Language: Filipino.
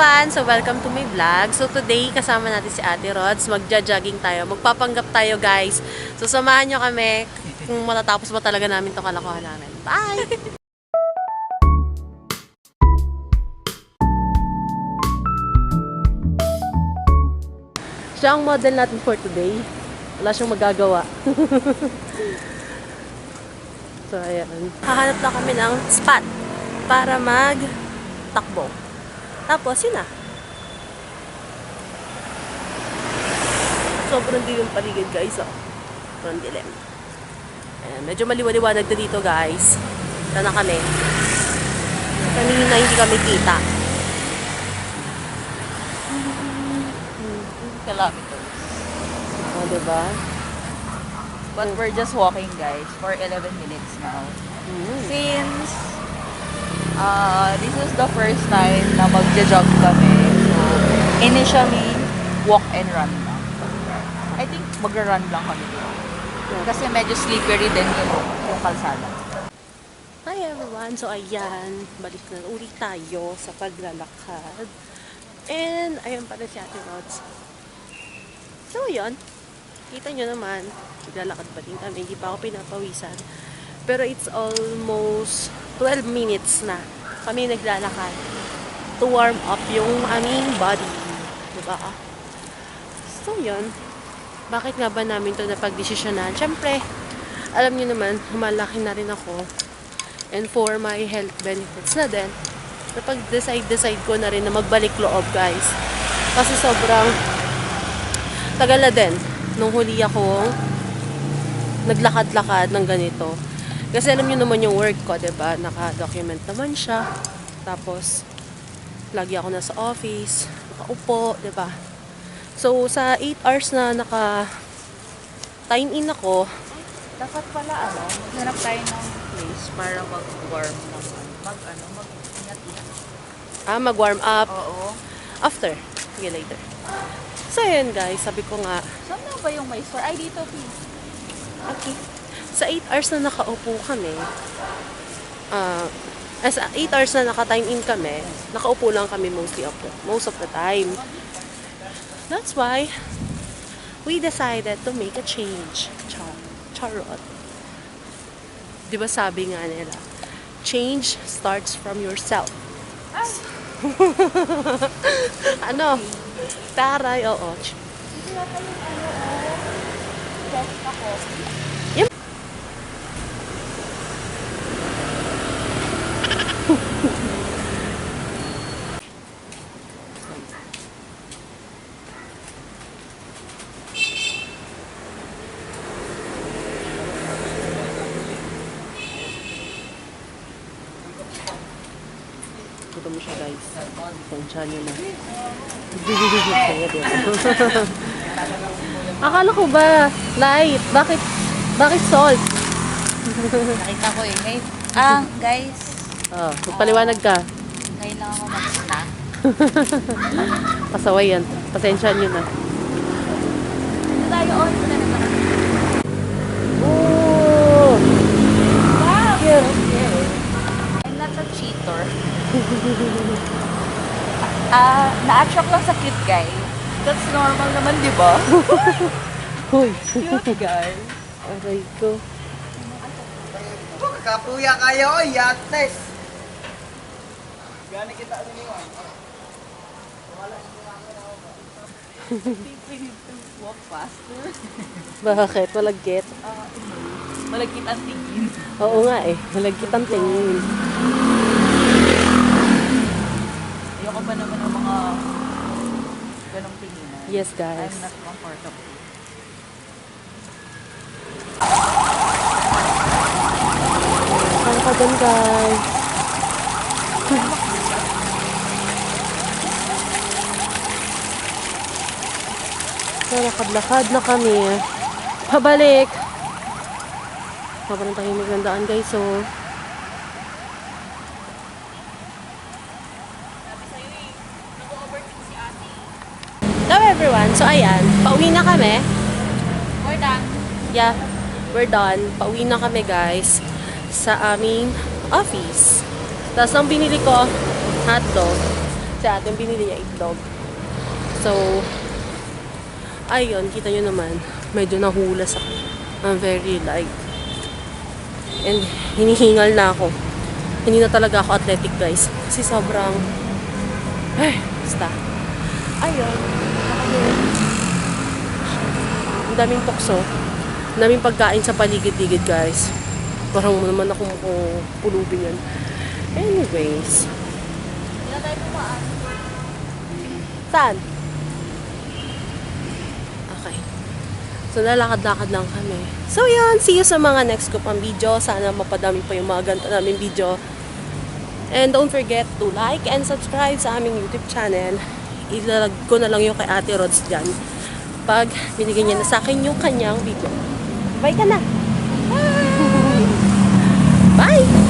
everyone! So, welcome to my vlog. So, today, kasama natin si Ate Rods. Magja-jogging tayo. Magpapanggap tayo, guys. So, samahan nyo kami kung matatapos ba talaga namin itong kalokohan namin. Bye! Siya ang model natin for today. Wala siyang magagawa. so, ayan. Hahanap na kami ng spot para mag-takbo. Tapos, yun na. Sobrang dilim paligid, guys. Oh. Sobrang dilim. Ayan, medyo maliwaliwanag na dito, guys. Ito na kami. Kanina hindi kami kita. kilometers. O, diba? But we're just walking, guys, for 11 minutes now. Mm. Since uh, this is the first time na magja-jog kami. So, initially, walk and run lang. I think magra-run lang kami dito. Kasi medyo slippery din yung, yung kalsada. Hi everyone! So ayan, balik na ulit tayo sa paglalakad. And ayun pala si Ate Rods. So yun, kita nyo naman, naglalakad pa din kami, hindi pa ako pinapawisan. Pero it's almost 12 minutes na kami naglalakad to warm up yung aming body. Diba? So yun, bakit nga ba namin to napagdesisyonan? Siyempre, alam niyo naman, humalaki na rin ako and for my health benefits na din, napag-decide-decide ko na rin na magbalik loob, guys. Kasi sobrang tagal na din nung huli akong naglakad-lakad ng ganito. Kasi alam niyo naman yung work ko, 'di ba? Naka-document naman siya. Tapos lagi ako nasa office, nakaupo, 'di ba? So sa 8 hours na naka time in ako, Dapat pala, ano, maghanap tayo ng place para mag-warm ng mag, ano, mag-ingat-ingat. ah, mag-warm up Oo. after. Sige, later. So, yun guys, sabi ko nga, Saan na ba yung may store? Ay, dito, please. okay, sa 8 hours na nakaupo kami, ah, as 8 hours na naka-time in kami, nakaupo lang kami mostly the, most of the time. That's why, we decided to make a change. Char charot. Di ba sabi nga nila, change starts from yourself. ano? Taray, oo. Dito na tayo, ano, oh. Fresh Ito mo siya guys. Tansya nyo na. Kaya din. Akala ko ba, light? Bakit, bakit salt? Nakita ko eh. Ngayon, ah, guys, Oh, magpaliwanag ka. ngayon lang ako mag-snack. Pasaway yan. Pasensya nyo na. Dito tayo on. Dito na naman. Oh! Wow! Cute. I'm not a cheater. Ah, na-attract lang sa cute guy. That's normal naman, di ba? Hoy! cute guy. Aray ko. Kapuya kayo, yates. Gani kita ano niyo? We need to walk faster. Bakit? Malagkit. Ah, malagkit ang tingin. Oo nga eh. Malagkit ang tingin. Ayoko ba naman ng mga ganong tinginan? Yes, guys. I'm not comfortable. Saan ka dun, guys? So, lakad-lakad na kami. Pabalik! Sobrang tahimik ng daan, guys, so... everyone! So ayan, pauwi na kami. We're done. Yeah, we're done. Pauwi na kami guys sa aming office. Tapos ang binili ko, hotdog. Si ate, binili niya itlog. So, ayun, kita nyo naman, medyo nahulas ako. I'm very like, and hinihingal na ako. Hindi na talaga ako athletic guys. Kasi sobrang, ay, basta. Ayun, daming tukso. Daming pagkain sa paligid-ligid guys. Parang naman ako pulubin yan. Anyways. Saan? Okay. So, lalakad-lakad lang kami. So, yun. See you sa mga next ko pang video. Sana mapadami pa yung mga ganito namin video. And don't forget to like and subscribe sa aming YouTube channel. Ilalag ko na lang yung kay Ate Rods dyan kapag binigyan niya na sa akin yung kanyang bigo. Bye ka na! Bye! Bye!